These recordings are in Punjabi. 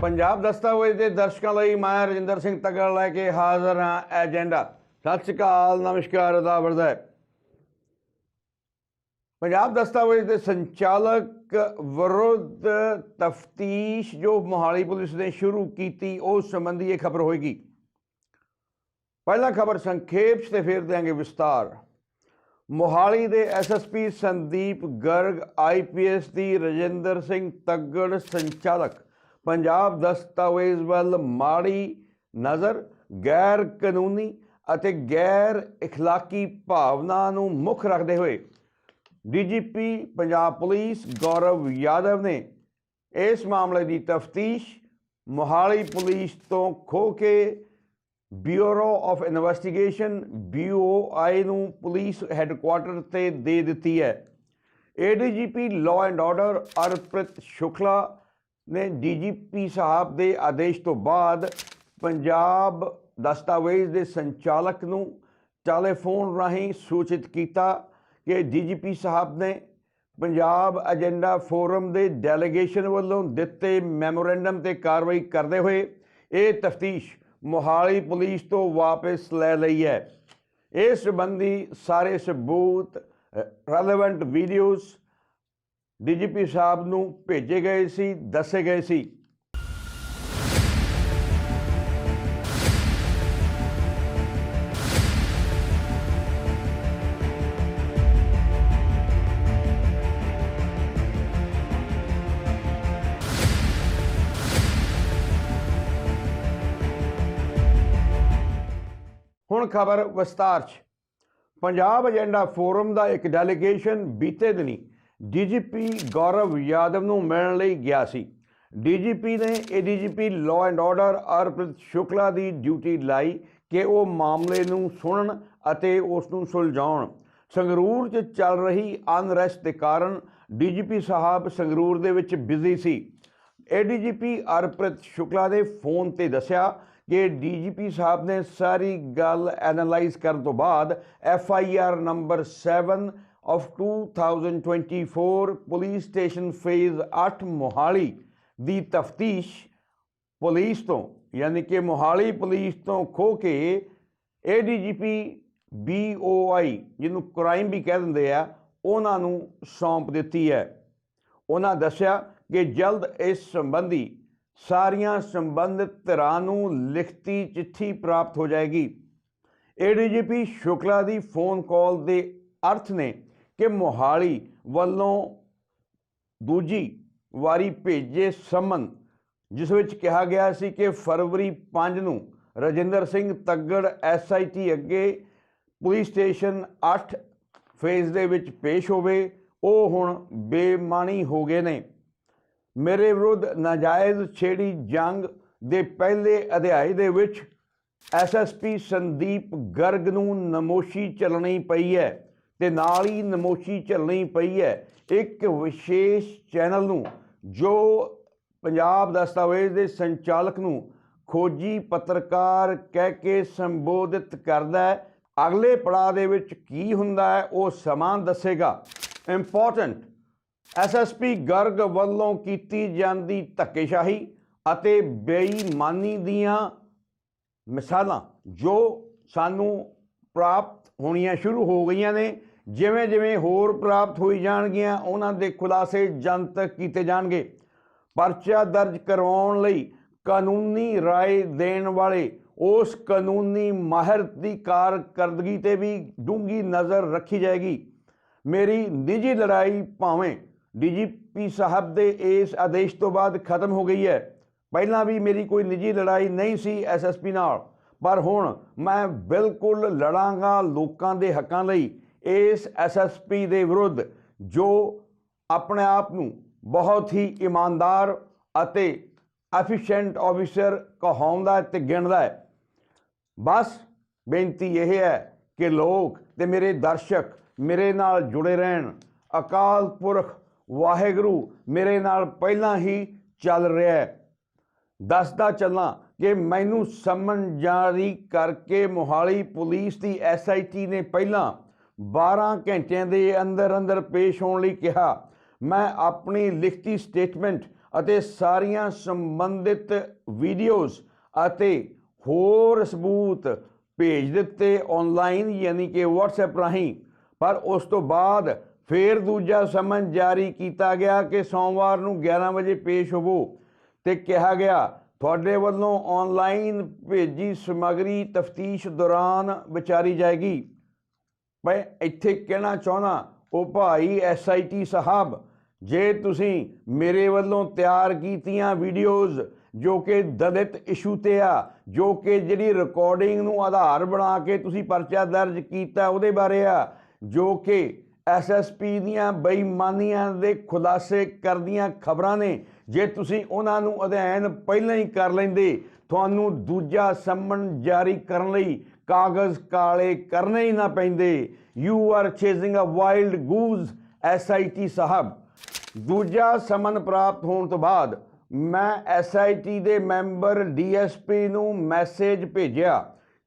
ਪੰਜਾਬ ਦਸਤਾਵੇਜ਼ ਦੇ ਦਰਸ਼ਕਾਂ ਲਈ ਮੈਂ ਰਜਿੰਦਰ ਸਿੰਘ ਤਗੜ ਲੈ ਕੇ ਹਾਜ਼ਰ ਹਾਂ ਏਜੰਡਾ। ਸਤਿ ਸ਼੍ਰੀ ਅਕਾਲ, ਨਮਸਕਾਰ ਅਦਾਬ ਹੈ ਪੰਜਾਬ ਦਸਤਾਵੇਜ਼ ਦੇ ਸੰਚਾਲਕ ਵਿਰੁੱਧ ਤਫਤੀਸ਼ ਜੋ ਮੋਹਾਲੀ ਪੁਲਿਸ ਨੇ ਸ਼ੁਰੂ ਕੀਤੀ, ਉਸ ਸੰਬੰਧੀ ਇਹ ਖਬਰ ਹੋਏਗੀ। ਪਹਿਲਾ ਖਬਰ ਸੰਖੇਪ ਤੇ ਫਿਰ ਦਿਆਂਗੇ ਵਿਸਤਾਰ। ਮੋਹਾਲੀ ਦੇ ਐਸਐਸਪੀ ਸੰਦੀਪ ਗਰਗ ਆਈਪੀਐਸ ਦੀ ਰਜਿੰਦਰ ਸਿੰਘ ਤੱਗੜ, ਸੰਚਾਲਕ। ਪੰਜਾਬ ਦਸਤਾਵੇਜ਼ ਵੱਲ ਮਾੜੀ ਨਜ਼ਰ ਗੈਰ ਕਾਨੂੰਨੀ ਅਤੇ ਗੈਰ اخلاقی ਭਾਵਨਾ ਨੂੰ ਮੁੱਖ ਰੱਖਦੇ ਹੋਏ ਡੀਜੀਪੀ ਪੰਜਾਬ ਪੁਲਿਸ ਗੌਰਵ ਯਾਦਵ ਨੇ ਇਸ ਮਾਮਲੇ ਦੀ ਤਫਤੀਸ਼ ਮੋਹਾਲੀ ਪੁਲਿਸ ਤੋਂ ਖੋ ਕੇ ਬਿਊਰੋ ਆਫ ਇਨਵੈਸਟੀਗੇਸ਼ਨ BOI ਨੂੰ ਪੁਲਿਸ ਹੈੱਡਕੁਆਰਟਰ ਤੇ ਦੇ ਦਿੱਤੀ ਹੈ ADGP law and order Arpit Shukla ਨੇ ਡੀਜੀਪੀ ਸਾਹਿਬ ਦੇ ਆਦੇਸ਼ ਤੋਂ ਬਾਅਦ ਪੰਜਾਬ ਦਸਤਾਵੇਜ਼ ਦੇ ਸੰਚਾਲਕ ਨੂੰ ਟੈਲੀਫੋਨ ਰਾਹੀਂ ਸੂਚਿਤ ਕੀਤਾ ਕਿ ਡੀਜੀਪੀ ਸਾਹਿਬ ਨੇ ਪੰਜਾਬ ਏਜੰਡਾ ਫੋਰਮ ਦੇ ਡੈਲੀਗੇਸ਼ਨ ਵੱਲੋਂ ਦਿੱਤੇ ਮੈਮੋਰੈਂਡਮ ਤੇ ਕਾਰਵਾਈ ਕਰਦੇ ਹੋਏ ਇਹ ਤਫਤੀਸ਼ ਮੋਹਾਲੀ ਪੁਲਿਸ ਤੋਂ ਵਾਪਸ ਲੈ ਲਈ ਹੈ। ਇਸ ਸੰਬੰਧੀ ਸਾਰੇ ਸਬੂਤ ਰੈਲੇਵੈਂਟ ਵੀਡੀਓਜ਼ ਡੀਜੀਪੀ ਸਾਹਿਬ ਨੂੰ ਭੇਜੇ ਗਏ ਸੀ, ਦੱਸੇ ਗਏ ਸੀ। ਹੁਣ ਖਬਰ ਵਿਸਤਾਰ 'ਚ। ਪੰਜਾਬ ਏਜੰਡਾ ਫੋਰਮ ਦਾ ਇੱਕ ਡੈਲੀਗੇਸ਼ਨ ਬੀਤੇ ਦਿਨੀ ਡੀਜੀਪੀ ਗੌਰਵ ਯਾਦਵ ਨੂੰ ਮਿਲਣ ਲਈ ਗਿਆ ਸੀ। ਡੀਜੀਪੀ ਨੇ ADGP law and order Arpreet Shukla the duty ਲਾਈ ਕਿ ਉਹ ਮਾਮਲੇ ਨੂੰ ਸੁਣਨ ਅਤੇ ਉਸ ਨੂੰ ਸੁਲਝਾਉਣ। ਸੰਗਰੂਰ 'ਚ ਚੱਲ ਰਹੀ ਅਨਰੈਸਟ ਦੇ ਕਾਰਨ ਡੀਜੀਪੀ ਸਾਹਿਬ ਸੰਗਰੂਰ ਦੇ ਵਿੱਚ ਬਿਜ਼ੀ ਸੀ। ਏਡੀਜੀਪੀ ਅਰਪ੍ਰੀਤ ਸ਼ੁਕਲਾ ਨੇ ਫੋਨ ਤੇ ਦੱਸਿਆ ਕਿ ਡੀਜੀਪੀ ਸਾਹਿਬ ਨੇ ਸਾਰੀ ਗੱਲ ਐਨਾਲਾਈਜ਼ ਕਰਨ ਤੋਂ ਬਾਅਦ F I R number 7 of 2024 police station phase 8 Mohali ਦੀ ਤਫਤੀਸ਼ ਪੁਲਿਸ ਤੋਂ, ਯਾਨੀ ਕਿ ਮੋਹਾਲੀ ਪੁਲਿਸ ਤੋਂ ਖੋ ਕੇ ਏਡੀਜੀਪੀ BOI ਜਿਹਨੂੰ ਕ੍ਰਾਈਮ ਵੀ ਕਹਿ ਦਿੰਦੇ ਆ, ਉਹਨਾਂ ਨੂੰ ਸੌਂਪ ਦਿੱਤੀ ਹੈ। ਉਹਨਾਂ ਦੱਸਿਆ ਕਿ ਜਲਦ ਇਸ ਸੰਬੰਧੀ ਸਾਰੀਆਂ ਸੰਬੰਧਿਤ ਧਿਰਾਂ ਨੂੰ ਲਿਖਤੀ ਚਿੱਠੀ ਪ੍ਰਾਪਤ ਹੋ ਜਾਏਗੀ। ਏਡੀਜੀਪੀ ਸ਼ੁਕਲਾ ਦੀ ਫੋਨ ਕਾਲ ਦੇ ਅਰਥ ਨੇ ਕਿ ਮੋਹਾਲੀ ਵੱਲੋਂ ਦੂਜੀ ਵਾਰੀ ਭੇਜੇ ਸਮਨ, ਜਿਸ ਵਿੱਚ ਕਿਹਾ ਗਿਆ ਸੀ ਕਿ ਫਰਵਰੀ 5 ਨੂੰ ਰਜਿੰਦਰ ਸਿੰਘ ਤੱਗੜ ਐਸਆਈਟੀ ਅੱਗੇ ਪੁਲਿਸ ਸਟੇਸ਼ਨ 8 ਫੇਜ਼ ਦੇ ਵਿੱਚ ਪੇਸ਼ ਹੋਵੇ, ਉਹ ਹੁਣ ਬੇਮਾਨੀ ਹੋ ਗਏ ਨੇ। ਮੇਰੇ ਵਿਰੁੱਧ ਨਾਜਾਇਜ਼ ਛੇੜੀ ਜੰਗ ਦੇ ਪਹਿਲੇ ਅਧਿਆਇ ਦੇ ਵਿੱਚ ਐਸਐਸਪੀ ਸੰਦੀਪ ਗਰਗ ਨੂੰ ਨਮੋਸ਼ੀ ਚੱਲਣੀ ਪਈ ਹੈ। ਤੇ ਨਾਲ ਹੀ ਨਮੋਸ਼ੀ ਚੱਲਣੀ ਪਈ ਹੈ। ਇੱਕ ਵਿਸ਼ੇਸ਼ ਚੈਨਲ ਨੂੰ, ਜੋ ਪੰਜਾਬ ਦਸਤਾਵੇਜ਼ ਦੇ ਸੰਚਾਲਕ ਨੂੰ ਖੋਜੀ ਪੱਤਰਕਾਰ ਕਹਿ ਕੇ ਸੰਬੋਧਿਤ ਕਰਦਾ ਹੈ, ਅਗਲੇ ਪੜਾਅ ਦੇ ਵਿੱਚ ਕੀ ਹੁੰਦਾ ਹੈ, ਉਹ ਸਮਾਂ ਦੱਸੇਗਾ। ਇੰਪੋਰਟੈਂਟ ਐਸਐਸਪੀ ਗਰਗ ਵੱਲੋਂ ਕੀਤੀ ਜਾਂਦੀ ਧੱਕੇਸ਼ਾਹੀ ਅਤੇ ਬੇਈਮਾਨੀ ਦੀਆਂ ਮਿਸਾਲਾਂ, ਜੋ ਸਾਨੂੰ ਪ੍ਰਾਪਤ ਹੋਣੀਆਂ ਸ਼ੁਰੂ ਹੋ ਗਈਆਂ ਨੇ। ਜਿਵੇਂ ਜਿਵੇਂ ਹੋਰ ਪ੍ਰਾਪਤ ਹੋਈ ਜਾਣਗੀਆਂ ਉਹਨਾਂ ਦੇ ਖੁਲਾਸੇ ਜਨਤਕ ਕੀਤੇ ਜਾਣਗੇ ਪਰਚਾ ਦਰਜ ਕਰਵਾਉਣ ਲਈ ਕਾਨੂੰਨੀ رائے ਦੇਣ ਵਾਲੇ ਉਸ ਕਾਨੂੰਨੀ ਮਾਹਿਰ ਦੀ ਕਾਰਕਰਦਗੀ ਤੇ ਵੀ ਡੂੰਗੀ ਨਜ਼ਰ ਰੱਖੀ ਜਾਏਗੀ ਮੇਰੀ ਨਿੱਜੀ ਲੜਾਈ ਭਾਵੇਂ ਡੀਜੀਪੀ ਸਾਹਿਬ ਦੇ ਇਸ ਆਦੇਸ਼ ਤੋਂ ਬਾਅਦ ਖਤਮ ਹੋ ਗਈ ਹੈ ਪਹਿਲਾਂ ਵੀ ਮੇਰੀ ਕੋਈ ਨਿੱਜੀ ਲੜਾਈ ਨਹੀਂ ਸੀ ਐਸਐਸਪੀ ਨਾਲ ਪਰ ਹੁਣ ਮੈਂ ਬਿਲਕੁਲ ਲੜਾਂਗਾ ਲੋਕਾਂ ਦੇ ਹੱਕਾਂ ਲਈ ਇਸ ਐਸਐਸਪੀ ਦੇ ਵਿਰੁੱਧ ਜੋ ਆਪਣੇ ਆਪ ਨੂੰ ਬਹੁਤ ਹੀ ਇਮਾਨਦਾਰ ਅਤੇ ਐਫੀਸ਼ੀਐਂਟ ਆਫੀਸਰ ਕਹਾਉਂਦਾ ਤੇ ਗਿਣਦਾ ਹੈ। ਬਸ ਬੇਨਤੀ ਇਹ ਹੈ ਕਿ ਲੋਕ ਤੇ ਮੇਰੇ ਦਰਸ਼ਕ ਮੇਰੇ ਨਾਲ ਜੁੜੇ ਰਹਿਣ, ਅਕਾਲ ਪੁਰਖ ਵਾਹਿਗੁਰੂ ਮੇਰੇ ਨਾਲ ਪਹਿਲਾਂ ਹੀ ਚੱਲ ਰਿਹਾ ਹੈ। ਦੱਸਦਾ ਚੱਲਾਂ ਕਿ ਮੈਨੂੰ ਸਮਨ ਜਾਰੀ ਕਰਕੇ ਮੋਹਾਲੀ ਪੁਲਿਸ ਦੀ ਐਸਆਈਟੀ ਨੇ ਪਹਿਲਾਂ 12 ਘੰਟਿਆਂ ਦੇ ਅੰਦਰ ਅੰਦਰ ਪੇਸ਼ ਹੋਣ ਲਈ ਕਿਹਾ। ਮੈਂ ਆਪਣੀ ਲਿਖਤੀ ਸਟੇਟਮੈਂਟ ਅਤੇ ਸਾਰੀਆਂ ਸੰਬੰਧਿਤ ਵੀਡੀਓਜ਼ ਅਤੇ ਹੋਰ ਸਬੂਤ ਭੇਜ ਦਿੱਤੇ ਆਨਲਾਈਨ ਯਾਨੀ ਕਿ WhatsApp ਰਾਹੀਂ। ਪਰ ਉਸ ਤੋਂ ਬਾਅਦ ਫੇਰ ਦੂਜਾ ਸਮਨ ਜਾਰੀ ਕੀਤਾ ਗਿਆ ਕਿ ਸੋਮਵਾਰ ਨੂੰ 11 ਵਜੇ ਪੇਸ਼ ਹੋਵੋ ਤੇ ਕਿਹਾ ਗਿਆ, ਤੁਹਾਡੇ ਵੱਲੋਂ ਆਨਲਾਈਨ ਭੇਜੀ ਸਮੱਗਰੀ ਤਫਤੀਸ਼ ਦੌਰਾਨ ਵਿਚਾਰੀ ਜਾਏਗੀ। ਮੈਂ ਇੱਥੇ ਕਹਿਣਾ ਚਾਹੁੰਦਾ, ਉਹ ਭਾਈ ਐਸਆਈਟੀ ਸਾਹਿਬ, ਜੇ ਤੁਸੀਂ ਮੇਰੇ ਵੱਲੋਂ ਤਿਆਰ ਕੀਤੀਆਂ ਵੀਡੀਓਜ਼ ਜੋ ਕਿ ਦਲਿਤ ਇਸ਼ੂ ਤੇ ਆ, ਜੋ ਕਿ ਜਿਹੜੀ ਰਿਕਾਰਡਿੰਗ ਨੂੰ ਆਧਾਰ ਬਣਾ ਕੇ ਤੁਸੀਂ ਪਰਚਾ ਦਰਜ ਕੀਤਾ ਉਹਦੇ ਬਾਰੇ ਆ, ਜੋ ਕਿ ਐਸਐਸਪੀ ਦੀਆਂ ਬੇਈਮਾਨੀਆਂ ਦੇ ਖੁਲਾਸੇ ਕਰਦੀਆਂ ਖਬਰਾਂ ਨੇ ਜੇ ਤੁਸੀਂ ਉਹਨਾਂ ਨੂੰ ਅਧਿਐਨ ਪਹਿਲਾਂ ਹੀ ਕਰ ਲੈਂਦੇ, ਤੁਹਾਨੂੰ ਦੂਜਾ ਸੰਮਨ ਜਾਰੀ ਕਰਨ ਲਈ ਕਾਗਜ਼ ਕਾਲੇ ਕਰਨੇ ਹੀ ਨਾ ਪੈਂਦੇ। You are chasing a wild goose SIT ਸਾਹਿਬ। ਦੂਜਾ ਸਮਨ ਪ੍ਰਾਪਤ ਹੋਣ ਤੋਂ ਬਾਅਦ ਮੈਂ ਐਸਆਈਟੀ ਦੇ ਮੈਂਬਰ ਡੀਐਸਪੀ ਨੂੰ ਮੈਸੇਜ ਭੇਜਿਆ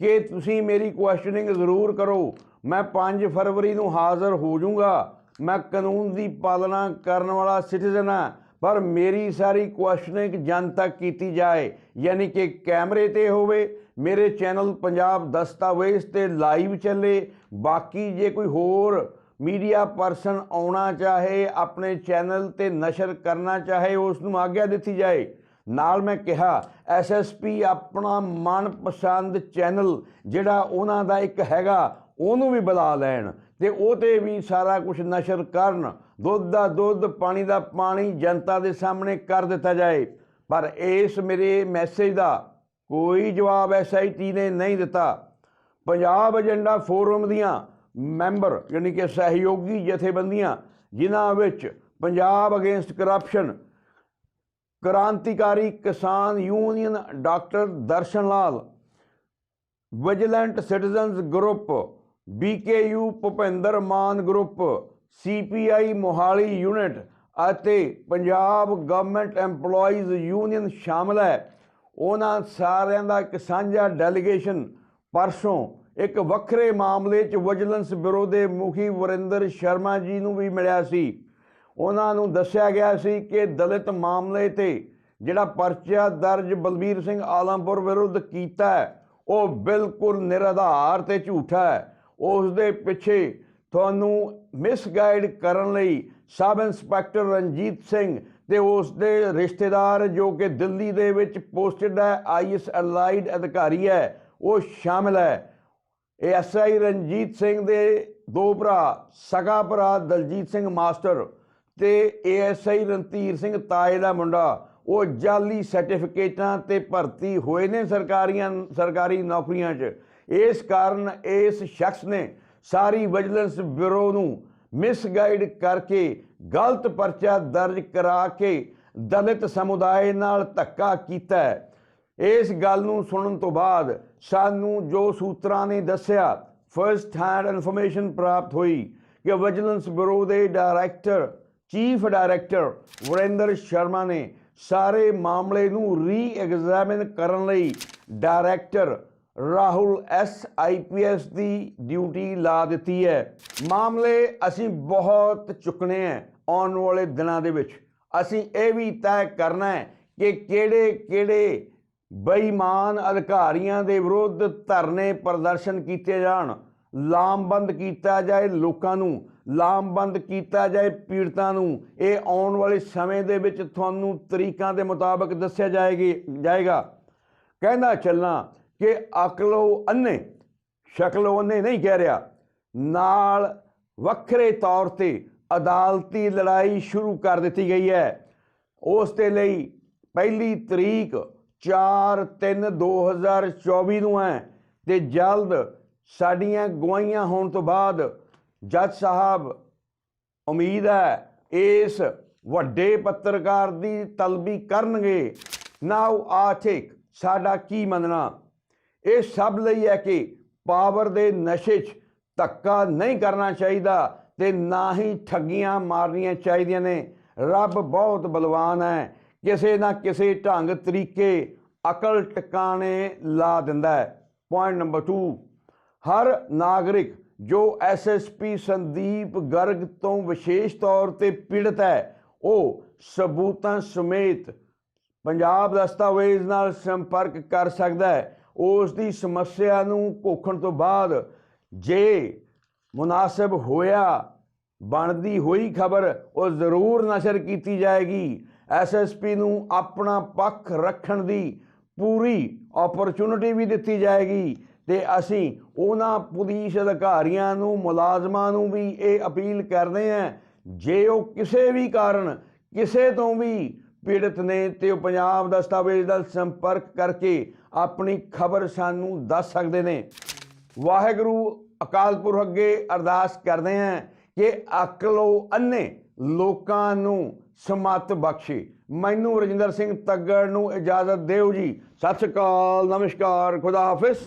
ਕਿ ਤੁਸੀਂ ਮੇਰੀ ਕੁਐਸਚਨਿੰਗ ਜ਼ਰੂਰ ਕਰੋ। ਮੈਂ 5 ਫਰਵਰੀ ਨੂੰ ਹਾਜ਼ਰ ਹੋ ਜਾਊਂਗਾ। ਮੈਂ ਕਾਨੂੰਨ ਦੀ ਪਾਲਣਾ ਕਰਨ ਵਾਲਾ ਸਿਟੀਜ਼ਨ ਹਾਂ। ਪਰ ਮੇਰੀ ਸਾਰੀ ਕੁਐਸਚਨਿੰਗ ਜਨ ਕੀਤੀ ਜਾਏ, ਯਾਨੀ ਕਿ ਕੈਮਰੇ ਤੇ ਹੋਵੇ, ਮੇਰੇ ਚੈਨਲ ਪੰਜਾਬ ਦਸਤਾਵੇਜ਼ ਤੇ ਲਾਈਵ ਚੱਲੇ, ਬਾਕੀ ਜੇ ਕੋਈ ਹੋਰ ਮੀਡੀਆ ਪਰਸਨ ਆਉਣਾ ਚਾਹੇ, ਆਪਣੇ ਚੈਨਲ ਤੇ ਨਸ਼ਰ ਕਰਨਾ ਚਾਹੇ ਉਸ ਨੂੰ ਆਗਿਆ ਦਿੱਤੀ ਜਾਏ, ਨਾਲ ਮੈਂ ਕਿਹਾ ਐਸਐਸਪੀ ਆਪਣਾ ਮਨਪਸੰਦ ਚੈਨਲ ਜਿਹੜਾ ਉਹਨਾਂ ਦਾ ਇੱਕ ਹੈਗਾ, ਉਹਨੂੰ ਵੀ ਬੁਲਾ ਲੈਣ ਤੇ ਉਹ ਤੇ ਵੀ ਸਾਰਾ ਕੁਝ ਨਸ਼ਰ ਕਰਨ, ਦੁੱਧ ਦਾ ਦੁੱਧ, ਪਾਣੀ ਦਾ ਪਾਣੀ ਜਨਤਾ ਦੇ ਸਾਹਮਣੇ ਕਰ ਦਿੱਤਾ ਜਾਏ। ਪਰ ਇਸ ਮੇਰੇ ਮੈਸੇਜ ਦਾ ਕੋਈ ਜਵਾਬ ਐਸਆਈਟੀ ਨੇ ਨਹੀਂ ਦਿੱਤਾ। ਪੰਜਾਬ ਏਜੰਡਾ ਫੋਰਮ ਦੀਆਂ ਮੈਂਬਰ ਯਾਨੀ ਕਿ ਸਹਿਯੋਗੀ ਜਥੇਬੰਦੀਆਂ, ਜਿਨ੍ਹਾਂ ਵਿੱਚ Punjab against corruption Krantikari Kisan union doctor Darshan Lal vigilant citizens group BKU Bhupinder Mann group CPI Mohali unit ਅਤੇ ਪੰਜਾਬ ਗਵਰਨਮੈਂਟ EMPLOYEES ਯੂਨੀਅਨ ਸ਼ਾਮਲ ਹੈ। ਉਹਨਾਂ ਸਾਰਿਆਂ ਦਾ ਇੱਕ ਸਾਂਝਾ ਡੈਲੀਗੇਸ਼ਨ ਪਰਸੋਂ ਇੱਕ ਵੱਖਰੇ ਮਾਮਲੇ 'ਚ ਵਿਜੀਲੈਂਸ ਬਿਊਰੋ ਦੇ ਮੁਖੀ ਵਰਿੰਦਰ ਸ਼ਰਮਾ ਜੀ ਨੂੰ ਵੀ ਮਿਲਿਆ ਸੀ। ਉਹਨਾਂ ਨੂੰ ਦੱਸਿਆ ਗਿਆ ਸੀ ਕਿ ਦਲਿਤ ਮਾਮਲੇ ਤੇ ਜਿਹੜਾ ਪਰਚਾ ਦਰਜ ਬਲਬੀਰ ਸਿੰਘ ਆਲਮਪੁਰ ਵਿਰੁੱਧ ਕੀਤਾ ਉਹ ਬਿਲਕੁਲ ਨਿਰਾਧਾਰ ਤੇ ਝੂਠਾ ਹੈ। ਉਸ ਦੇ ਪਿੱਛੇ ਤੁਹਾਨੂੰ ਮਿਸਗਾਈਡ ਕਰਨ ਲਈ ਸਬ ਇੰਸਪੈਕਟਰ ਰਣਜੀਤ ਸਿੰਘ ਤੇ ਉਸ ਦੇ ਰਿਸ਼ਤੇਦਾਰ ਜੋ ਕਿ ਦਿੱਲੀ ਦੇ ਵਿੱਚ ਪੋਸਟਡ ਹੈ, ਆਈਐਸ ਅਲਾਈਡ ਅਧਿਕਾਰੀ ਹੈ, ਉਹ ਸ਼ਾਮਲ ਹੈ। ਐਸਆਈ ਰਣਜੀਤ ਸਿੰਘ ਦੇ ਦੋ ਭਰਾ, ਸਗਾ ਭਰਾ ਦਲਜੀਤ ਸਿੰਘ ਮਾਸਟਰ ਤੇ ਏਐਸਆਈ ਰਣਧੀਰ ਸਿੰਘ ਤਾਏ ਦਾ ਮੁੰਡਾ, ਉਹ ਜਾਲੀ ਸਰਟੀਫਿਕੇਟਾਂ ਤੇ ਭਰਤੀ ਹੋਏ ਨੇ ਸਰਕਾਰੀਆਂ, ਸਰਕਾਰੀ ਨੌਕਰੀਆਂ 'ਚ। ਇਸ ਕਾਰਨ ਇਸ ਸ਼ਖਸ ਨੇ ਸਾਰੀ ਵਿਜੀਲੈਂਸ ਬਿਊਰੋ ਨੂੰ ਮਿਸਗਾਈਡ ਕਰਕੇ ਗਲਤ ਪਰਚਾ ਦਰਜ ਕਰਾ ਕੇ ਦਲਿਤ ਸਮੁਦਾਇ ਨਾਲ ਧੱਕਾ ਕੀਤਾ ਇਸ ਗੱਲ ਨੂੰ ਸੁਣਨ ਤੋਂ ਬਾਅਦ ਸਾਨੂੰ ਜੋ ਸੂਤਰਾਂ ਨੇ ਦੱਸਿਆ ਫਰਸਟ ਹੈਂਡ ਇਨਫੋਰਮੇਸ਼ਨ ਪ੍ਰਾਪਤ ਹੋਈ ਕਿ ਵਿਜੀਲੈਂਸ ਬਿਊਰੋ ਦੇ director chief director Varinder Sharma ਨੇ ਸਾਰੇ ਮਾਮਲੇ ਨੂੰ ਰੀ-ਐਗਜ਼ਾਮਿਨ ਕਰਨ ਲਈ ਡਾਇਰੈਕਟਰ ਰਾਹੁਲ ਐਸ ਆਈਪੀਐਸ ਦੀ ਡਿਊਟੀ ਲਾ ਦਿੱਤੀ ਹੈ। ਮਾਮਲੇ ਅਸੀਂ ਬਹੁਤ ਚੁੱਕਣੇ ਹੈ ਆਉਣ ਵਾਲੇ ਦਿਨਾਂ ਦੇ ਵਿੱਚ। ਅਸੀਂ ਇਹ ਵੀ ਤੈਅ ਕਰਨਾ ਹੈ ਕਿ ਕਿਹੜੇ ਕਿਹੜੇ ਬੇਈਮਾਨ ਅਧਿਕਾਰੀਆਂ ਦੇ ਵਿਰੁੱਧ ਧਰਨੇ ਪ੍ਰਦਰਸ਼ਨ ਕੀਤੇ ਜਾਣ। ਲਾਮਬੰਦ ਕੀਤਾ ਜਾਏ ਲੋਕਾਂ ਨੂੰ, ਲਾਮਬੰਦ ਕੀਤਾ ਜਾਏ ਪੀੜਤਾਂ ਨੂੰ। ਇਹ ਆਉਣ ਵਾਲੇ ਸਮੇਂ ਦੇ ਵਿੱਚ ਤੁਹਾਨੂੰ ਤਰੀਕਾਂ ਦੇ ਮੁਤਾਬਕ ਦੱਸਿਆ ਜਾਏਗੀ ਜਾਏਗਾ। ਕਹਿੰਦਾ ਚੱਲਣਾ ਕਿ ਅਕਲੋ ਅੰਨੇ ਸ਼ਕਲੋ ਅੰਨੇ ਨਹੀਂ ਕਹਿ ਰਿਹਾ। ਨਾਲ ਵੱਖਰੇ ਤੌਰ ਤੇ ਅਦਾਲਤੀ ਲੜਾਈ ਸ਼ੁਰੂ ਕਰ ਦਿੱਤੀ ਗਈ ਹੈ। ਉਸ ਦੇ ਲਈ ਪਹਿਲੀ ਤਰੀਕ 4/3/2024 ਨੂੰ ਹੈ ਤੇ ਜਲਦ ਸਾਡੀਆਂ ਗਵਾਹੀਆਂ ਹੋਣ ਤੋਂ ਬਾਅਦ ਜੱਜ ਸਾਹਿਬ, ਉਮੀਦ ਹੈ ਇਸ ਵੱਡੇ ਪੱਤਰਕਾਰ ਦੀ ਤਲਬੀ ਕਰਨਗੇ। ਨਾਓ ਆਥਿਕ ਸਾਡਾ ਕੀ ਮੰਨਣਾ? ਇਹ ਸਭ ਲਈ ਹੈ ਕਿ ਪਾਵਰ ਦੇ ਨਸ਼ੇ 'ਚ ਧੱਕਾ ਨਹੀਂ ਕਰਨਾ ਚਾਹੀਦਾ ਤੇ ਨਾ ਹੀ ਠੱਗੀਆਂ ਮਾਰਨੀਆਂ ਚਾਹੀਦੀਆਂ ਨੇ। ਰੱਬ ਬਹੁਤ ਬਲਵਾਨ ਹੈ। ਕਿਸੇ ਨਾ ਕਿਸੇ ਢੰਗ ਤਰੀਕੇ ਅਕਲ ਟਿਕਾਣੇ ਲਾ ਦਿੰਦਾ ਹੈ। ਪੁਆਇੰਟ ਨੰਬਰ 2 ਹਰ ਨਾਗਰਿਕ ਜੋ ਐਸਐਸਪੀ ਸੰਦੀਪ ਗਰਗ ਤੋਂ ਵਿਸ਼ੇਸ਼ ਤੌਰ ਤੇ ਪੀੜਤ ਹੈ, ਉਹ ਸਬੂਤਾਂ ਸਮੇਤ ਪੰਜਾਬ ਦਸਤਾਵੇਜ਼ ਨਾਲ ਸੰਪਰਕ ਕਰ ਸਕਦਾ ਹੈ। ਉਸ ਦੀ ਸਮੱਸਿਆ ਨੂੰ ਘੋਖਣ ਤੋਂ ਬਾਅਦ ਜੇ ਮੁਨਾਸਬ ਹੋਇਆ, ਬਣਦੀ ਹੋਈ ਖਬਰ ਉਹ ਜ਼ਰੂਰ ਨਸ਼ਰ ਕੀਤੀ ਜਾਏਗੀ। ਐਸਐਸਪੀ ਨੂੰ ਆਪਣਾ ਪੱਖ ਰੱਖਣ ਦੀ ਪੂਰੀ ਓਪਰਚੁਨਿਟੀ ਵੀ ਦਿੱਤੀ ਜਾਏਗੀ ਤੇ ਅਸੀਂ ਉਹਨਾਂ ਪੁਲਿਸ ਅਧਿਕਾਰੀਆਂ ਨੂੰ, ਮੁਲਾਜ਼ਮਾਂ ਨੂੰ ਵੀ ਇਹ ਅਪੀਲ ਕਰਦੇ ਹਾਂ, ਜੇ ਉਹ ਕਿਸੇ ਵੀ ਕਾਰਨ ਕਿਸੇ ਤੋਂ ਵੀ ਪੀੜਤ ਨੇ, ਤੇ ਉਹ ਪੰਜਾਬ ਦਸਤਾਵੇਜ਼ ਨਾਲ ਸੰਪਰਕ ਕਰਕੇ ਆਪਣੀ ਖਬਰ ਸਾਨੂੰ ਦੱਸ ਸਕਦੇ ਨੇ। ਵਾਹਿਗੁਰੂ ਅਕਾਲ ਪੁਰਖ ਅੱਗੇ ਅਰਦਾਸ ਕਰਦੇ ਹਾਂ ਕਿ ਅਕਲੋ ਅੰਨੇ ਲੋਕਾਂ ਨੂੰ ਸਮਤ ਬਖਸ਼ੇ। ਮੈਨੂੰ ਰਜਿੰਦਰ ਸਿੰਘ ਤੱਗੜ ਨੂੰ ਇਜਾਜ਼ਤ ਦਿਓ ਜੀ। ਸਤਿ ਸ਼੍ਰੀ ਅਕਾਲ, ਨਮਸਕਾਰ, ਖੁਦਾ ਹਾਫਿਜ਼।